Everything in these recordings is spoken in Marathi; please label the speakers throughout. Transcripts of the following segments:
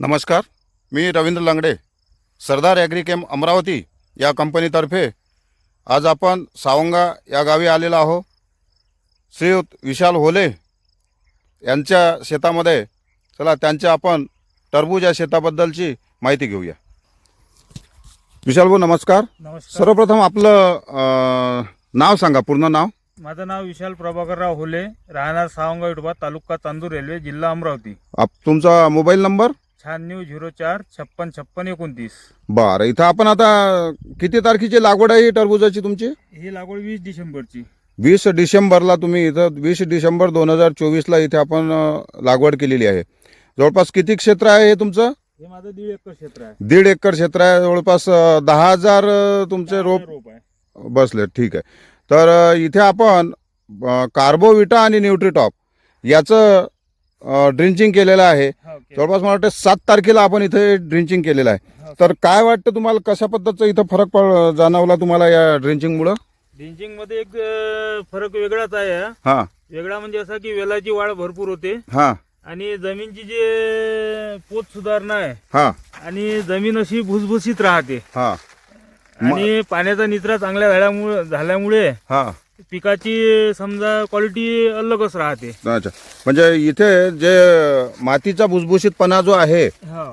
Speaker 1: नमस्कार मी रवींद्र लांगडे सरदार ॲग्रिकेम अमरावती या कंपनीतर्फे आज आपण सावंगा या गावी आलेलो आहो श्रीयुत विशाल होले यांच्या शेतामध्ये चला त्यांच्या आपण टरबूज या शेताबद्दलची माहिती घेऊया. विशाल भाऊ नमस्कार.
Speaker 2: नमस्कार.
Speaker 1: सर्वप्रथम आपलं अं, नाव सांगा पूर्ण नाव.
Speaker 2: माझं नाव विशाल प्रभाकरराव होले राहणार सावंगा विठोबा तालुका तांदूर रेल्वे जिल्हा अमरावती.
Speaker 1: आप तुमचा मोबाईल नंबर?
Speaker 2: शहाण्णव झिरो चार छप्पन छप्पन एकोणतीस.
Speaker 1: बरं इथं आपण आता किती तारखेची लागवड आहे ही टरबुजाची तुमची?
Speaker 2: ही लागवड वीस डिसेंबरची.
Speaker 1: वीस डिसेंबरला तुम्ही इथं वीस डिसेंबर दोन हजार चोवीसला इथे आपण अ, लागवड केलेली आहे. जवळपास किती क्षेत्र आहे हे तुमचं?
Speaker 2: हे माझं दीड एकर क्षेत्र आहे.
Speaker 1: दीड एकर क्षेत्र आहे. जवळपास अ, दहा हजार अ, तुमचे रोप
Speaker 2: रोप आहे.
Speaker 1: बसले. ठीक आहे. तर अ, इथे आपण कार्बोविटा आणि न्यूट्रिटॉप याचं ड्रिंचिंग केलेलं आहे.
Speaker 2: हा.
Speaker 1: जवळपास मला वाटतं सात तारखेला आपण इथे ड्रिंचिंग केलेलं आहे. तर काय वाटतं तुम्हाला कशा पद्धतीचं इथं फरक पड जाणवला तुम्हाला या ड्रिंचिंगमुळं
Speaker 2: ड्रिंचिंगमध्ये एक अं, फरक वेगळाच आहे हा.
Speaker 1: हां.
Speaker 2: वेगळा म्हणजे असा की वेलाची वाढ भरपूर होते.
Speaker 1: हां.
Speaker 2: आणि जमीनची जे पोत सुधारणा आहे
Speaker 1: हां.
Speaker 2: आणि जमीन अशी भुसभुशीत राहते.
Speaker 1: हां.
Speaker 2: आणि पाण्याचा निचरा चांगल्या झाल्यामुळे झाल्यामुळे
Speaker 1: हां.
Speaker 2: पिकाची समजा क्वालिटी अलगच राहते.
Speaker 1: अच्छा. म्हणजे इथे जे मातीचा भुसभुशीतपणा जो आहे.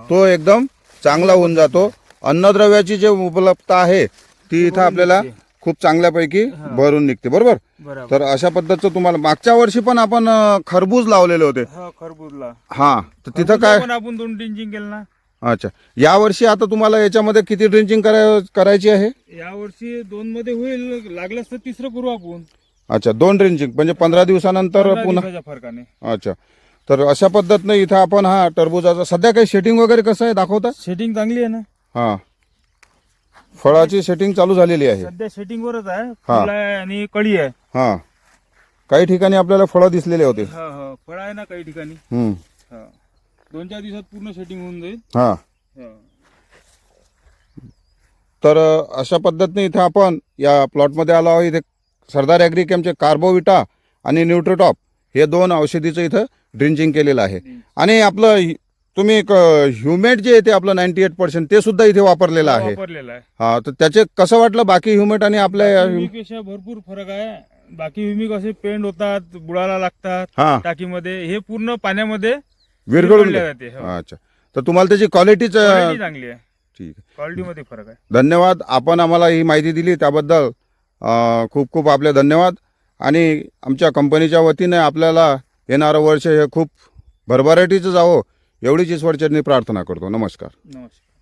Speaker 1: तो एकदम चांगला होऊन जातो. अन्नद्रव्याची जे उपलब्धता आहे ती इथं आपल्याला खूप चांगल्यापैकी भरून निघते. बरोबर? तर अशा पद्धतीचं तुम्हाला मागच्या वर्षी पण आपण खरबूज लावलेले होते.
Speaker 2: हा खरबूजला.
Speaker 1: हा. तर तिथं काय?
Speaker 2: पण आपण दोन ड्रिंचिंग केलं ना.
Speaker 1: अच्छा. या वर्षी आता तुम्हाला याच्यामध्ये किती ड्रिंचिंग कराय करायची आहे?
Speaker 2: या वर्षी दोन मध्ये होईल लागल्यास तर तिसरं करू आपण.
Speaker 1: अच्छा दोन ड्रिंचिंग म्हणजे पंधरा दिवसानंतर
Speaker 2: पंधरा
Speaker 1: पुन्हा
Speaker 2: दिवसाच्या फरकाने.
Speaker 1: अच्छा. तर अशा पद्धतीनं इथं आपण हा टरबुजाचा सध्या काही सेटिंग वगैरे कसं आहे? दाखवता?
Speaker 2: सेटिंग चांगली आहे ना?
Speaker 1: हा. फळाची सेटिंग चालू झालेली आहे.
Speaker 2: सध्या सेटिंग वरच आहे. फुल आहे आणि कळी आहे.
Speaker 1: हा. काही ठिकाणी आपल्याला फळं दिसलेले होते.
Speaker 2: हा हा. फळ आहे ना काही ठिकाणी.
Speaker 1: हम्म.
Speaker 2: हा. दोन चार दिवसात पूर्ण सेटिंग होऊन जाईल.
Speaker 1: हा.
Speaker 2: हा.
Speaker 1: तर अ, अशा पद्धतीने इथे आपण या प्लॉटमध्ये आलो आहोत. इथे सरदार ॲग्रिकेमचे कार्बोविटा आणि न्यूट्रोटॉप हे दोन औषधीचं इथं ड्रिंचिंग केलेलं आहे. आणि आपलं हि- तुम्ही ह्युमेट जे आहे ते आपलं नाईन्टी एट पर्सेंट ते सुद्धा इथे वापरलेलं आहे.
Speaker 2: वापरलेला आहे.
Speaker 1: हा तर त्याचे कसं वाटलं? बाकी ह्युमेट आणि आपल्या या-
Speaker 2: भरपूर फरक आहे. बाकी विमी कसे पेंड होतात बुडाला लागतात
Speaker 1: हा.
Speaker 2: टाकीमध्ये. हे पूर्ण पाण्यामध्ये
Speaker 1: विरघळून.
Speaker 2: जाते हो.
Speaker 1: अच्छा. तर तुम्हाला त्याची क्वालिटीच
Speaker 2: क्वालिटी चांगली आहे.
Speaker 1: ठीक आहे.
Speaker 2: क्वालिटी मध्ये फरक आहे.
Speaker 1: धन्यवाद. आपण आम्हाला ही माहिती दिली त्याबद्दल अ, खूप खूप आपले धन्यवाद. आणि आमच्या कंपनीच्या वतीने आपल्याला येणारं वर्ष हे खूप भरभराटीचं जावं एवढीच ईश्वरचरणी प्रार्थना करतो. नमस्कार.
Speaker 2: नमस्कार.